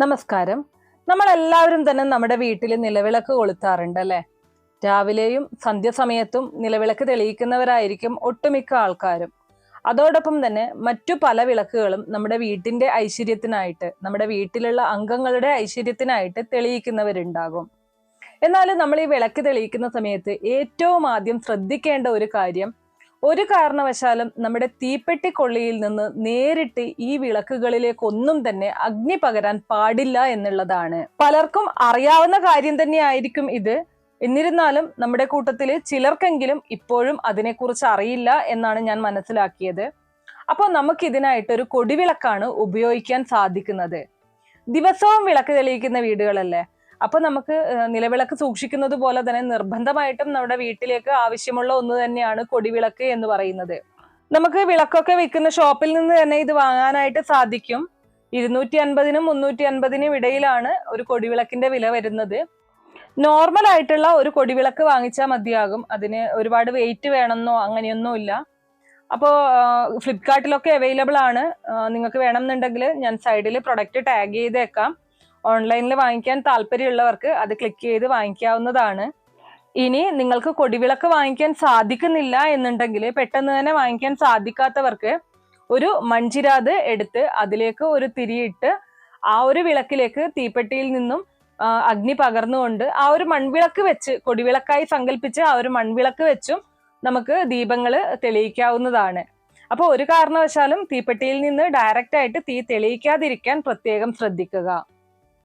നമസ്കാരം. നമ്മൾ എല്ലാവരും തന്നെ നമ്മുടെ വീട്ടിൽ നിലവിളക്ക് കൊളുത്താറുണ്ട് അല്ലെ രാവിലെയും സന്ധ്യസമയത്തും നിലവിളക്ക് തെളിയിക്കുന്നവരായിരിക്കും ഒട്ടുമിക്ക ആൾക്കാരും. അതോടൊപ്പം തന്നെ മറ്റു പല വിളക്കുകളും നമ്മുടെ വീട്ടിന്റെ ഐശ്വര്യത്തിനായിട്ട് നമ്മുടെ വീട്ടിലുള്ള അംഗങ്ങളുടെ ഐശ്വര്യത്തിനായിട്ട് തെളിയിക്കുന്നവരുണ്ടാകും. എന്നാൽ നമ്മൾ ഈ വിളക്ക് തെളിയിക്കുന്ന സമയത്ത് ഏറ്റവും ആദ്യം ശ്രദ്ധിക്കേണ്ട ഒരു കാര്യം ഒരു കാരണവശാലും നമ്മുടെ തീപ്പെട്ടി കൊള്ളിയിൽ നിന്ന് നേരിട്ട് ഈ വിളക്കുകളിലേക്കൊന്നും തന്നെ അഗ്നി പകരാൻ പാടില്ല എന്നുള്ളതാണ്. പലർക്കും അറിയാവുന്ന കാര്യം തന്നെയായിരിക്കും ഇത്. എന്നിരുന്നാലും നമ്മുടെ കൂട്ടത്തിൽ ചിലർക്കെങ്കിലും ഇപ്പോഴും അതിനെക്കുറിച്ച് അറിയില്ല എന്നാണ് ഞാൻ മനസ്സിലാക്കിയത്. അപ്പോൾ നമുക്ക് ഇതിനായിട്ട് ഒരു കൊടിവിളക്കാണ് ഉപയോഗിക്കാൻ സാധിക്കുന്നത്. ദിവസവും വിളക്ക് തെളിയിക്കുന്ന വീടുകളല്ലേ? അപ്പൊ നമുക്ക് നിലവിളക്ക് സൂക്ഷിക്കുന്നത് പോലെ തന്നെ നിർബന്ധമായിട്ടും നമ്മുടെ വീട്ടിലേക്ക് ആവശ്യമുള്ള ഒന്ന് തന്നെയാണ് കൊടിവിളക്ക് എന്ന് പറയുന്നത്. നമുക്ക് വിളക്കൊക്കെ വിൽക്കുന്ന ഷോപ്പിൽ നിന്ന് തന്നെ ഇത് വാങ്ങാനായിട്ട് സാധിക്കും. ഇരുന്നൂറ്റി അൻപതിനും മുന്നൂറ്റി അൻപതിനും ഇടയിലാണ് ഒരു കൊടിവിളക്കിന്റെ വില വരുന്നത്. നോർമൽ ആയിട്ടുള്ള ഒരു കൊടിവിളക്ക് വാങ്ങിച്ചാൽ മതിയാകും. അതിന് ഒരുപാട് വെയിറ്റ് വേണമെന്നോ അങ്ങനെയൊന്നും ഇല്ല. അപ്പോൾ ഫ്ലിപ്കാർട്ടിലൊക്കെ അവൈലബിൾ ആണ്. നിങ്ങൾക്ക് വേണമെന്നുണ്ടെങ്കിൽ ഞാൻ സൈഡിൽ പ്രൊഡക്റ്റ് ടാഗ് ചെയ്തേക്കാം. ഓൺലൈനിൽ വാങ്ങിക്കാൻ താല്പര്യമുള്ളവർക്ക് അത് ക്ലിക്ക് ചെയ്ത് വാങ്ങിക്കാവുന്നതാണ്. ഇനി നിങ്ങൾക്ക് കൊടിവിളക്ക് വാങ്ങിക്കാൻ സാധിക്കുന്നില്ല എന്നുണ്ടെങ്കിൽ പെട്ടെന്ന് തന്നെ വാങ്ങിക്കാൻ സാധിക്കാത്തവർക്ക് ഒരു മൺചിരാത് എടുത്ത് അതിലേക്ക് ഒരു തിരിയിട്ട് ആ ഒരു വിളക്കിലേക്ക് തീപ്പെട്ടിയിൽ നിന്നും അഗ്നി പകർന്നുകൊണ്ട് ആ ഒരു മൺവിളക്ക് വെച്ച് കൊടിവിളക്കായി സങ്കല്പിച്ച് ആ ഒരു മൺവിളക്ക് വെച്ചും നമുക്ക് ദീപങ്ങൾ തെളിയിക്കാവുന്നതാണ്. അപ്പോൾ ഒരു കാരണവശാലും തീപ്പെട്ടിയിൽ നിന്ന് ഡയറക്റ്റ് ആയിട്ട് തീ തെളിയിക്കാതിരിക്കാൻ പ്രത്യേകം ശ്രദ്ധിക്കുക.